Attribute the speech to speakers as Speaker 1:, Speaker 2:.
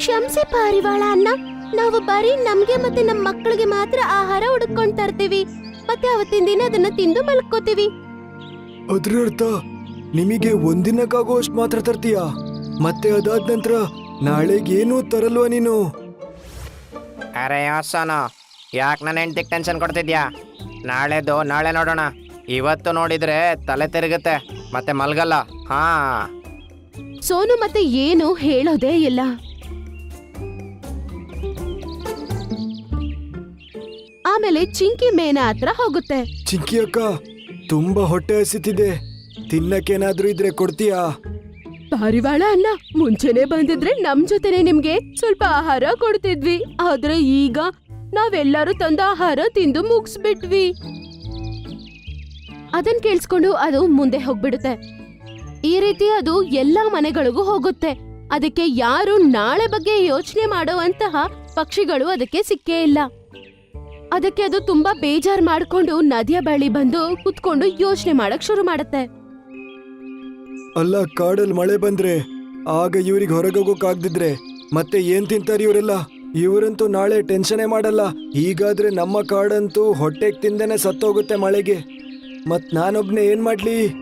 Speaker 1: ಕ್ಷಮಿಸಿ ಪಾರಿವಾಳ ಅನ್ನ ನಾವು ಬರೀ ನಮ್ಗೆ ಮತ್ತೆ ನಮ್ಮ ಮಕ್ಕಳಿಗೆ ಮಾತ್ರ ಆಹಾರ ಹುಡುಕೊಂಡ್ ತರ್ತೀವಿ. ಮತ್ತೆ ಅವತ್ತಿನ ದಿನ ಅದನ್ನ ತಿಂದು ಮಲ್ಕೋತೀವಿ.
Speaker 2: ಅದ್ರ ಅರ್ಥ ನಿಮಗೆ ಒಂದಿನಕ್ಕಾಗುವಷ್ಟು ಮಾತ್ರ ತರ್ತೀಯಾ? ಮತ್ತೆ ಅದಾದ ನಂತರ ನಾಳೆಗೇನು ತರಲ್ವಾ ನೀನು?
Speaker 3: ಅರೆ ಯಾಸನ ಯಾಕೆ ನನ್ನ ಹೆಂಡ್ತಿಗೆ ಟೆನ್ಷನ್ ಕೊಡ್ತಿದ್ಯಾ? ನಾಳೆದು ನಾಳೆ ನೋಡೋಣ. ಇವತ್ತು ನೋಡಿದ್ರೆ ತಲೆ ತಿರುಗುತ್ತೆ ಮತ್ತೆ ಮಲ್ಗಲ್ಲ. ಹಾ.
Speaker 1: ಸೋನು ಮತ್ತೆ ಏನು ಹೇಳೋದೇ ಇಲ್ಲ. ಆಮೇಲೆ ಚಿಂಕಿ ಮೇನ ಹತ್ರ ಹೋಗುತ್ತೆ.
Speaker 2: ಚಿಂಕಿ ಅಕ್ಕ ತುಂಬಾ ಹೊಟ್ಟೆ ಹಸಿತಿದೆ. ತಿನ್ನಕ್ಕೇನಾದ್ರೂ ಇದ್ರೆ ಕೊಡ್ತೀಯಾ?
Speaker 1: ಪಾರಿವಾಳ ಅನ್ನ ಮುಂಚೆನೆ ಬಂದಿದ್ರೆ ನಮ್ ಜೊತೆನೆ ನಿಮ್ಗೆ ಸ್ವಲ್ಪ ಆಹಾರ ಕೊಡ್ತಿದ್ವಿ. ಆದ್ರೆ ಈಗ ನಾವೆಲ್ಲರೂ ತಂದ ಆಹಾರ ತಿಂದು ಮುಗಿಸ್ಬಿಟ್ವಿ. ಅದನ್ ಕೇಳಿಸ್ಕೊಂಡು ಅದು ಮುಂದೆ ಹೋಗ್ಬಿಡುತ್ತೆ. ಈ ರೀತಿ ಅದು ಎಲ್ಲಾ ಮನೆಗಳಿಗೂ ಹೋಗುತ್ತೆ. ಅದಕ್ಕೆ ಯಾರು ನಾಳೆ ಬಗ್ಗೆ ಯೋಚನೆ ಮಾಡುವಂತಹ ಪಕ್ಷಿಗಳು ಅದಕ್ಕೆ ಸಿಕ್ಕೇ ಇಲ್ಲ. ಅದಕ್ಕೆ ಅದು ತುಂಬಾ ಬೇಜಾರ್ ಮಾಡ್ಕೊಂಡು ನದಿಯ ಬಳಿ ಬಂದು ಕುತ್ಕೊಂಡು ಯೋಚನೆ ಮಾಡಕ್ ಶುರು ಮಾಡುತ್ತೆ.
Speaker 2: ಅಲ್ಲ ಕಾಡಲ್ಲಿ ಮಳೆ ಬಂದ್ರೆ, ಆಗ ಇವ್ರಿಗೆ ಹೊರಗೋಗೋಕಾಗ್ದಿದ್ರೆ ಮತ್ತೆ ಏನ್ ತಿಂತಾರೆ ಇವರೆಲ್ಲ? ಇವರಂತೂ ನಾಳೆ ಟೆನ್ಷನೇ ಮಾಡಲ್ಲ. ಈಗಾದ್ರೆ ನಮ್ಮ ಕಾಡಂತೂ ಹೊಟ್ಟೆಗ್ ತಿಂದೇನೆ ಸತ್ತೋಗುತ್ತೆ ಮಳೆಗೆ. ಮತ್ ನಾನೊಬ್ನೇ ಏನ್ ಮಾಡ್ಲಿ?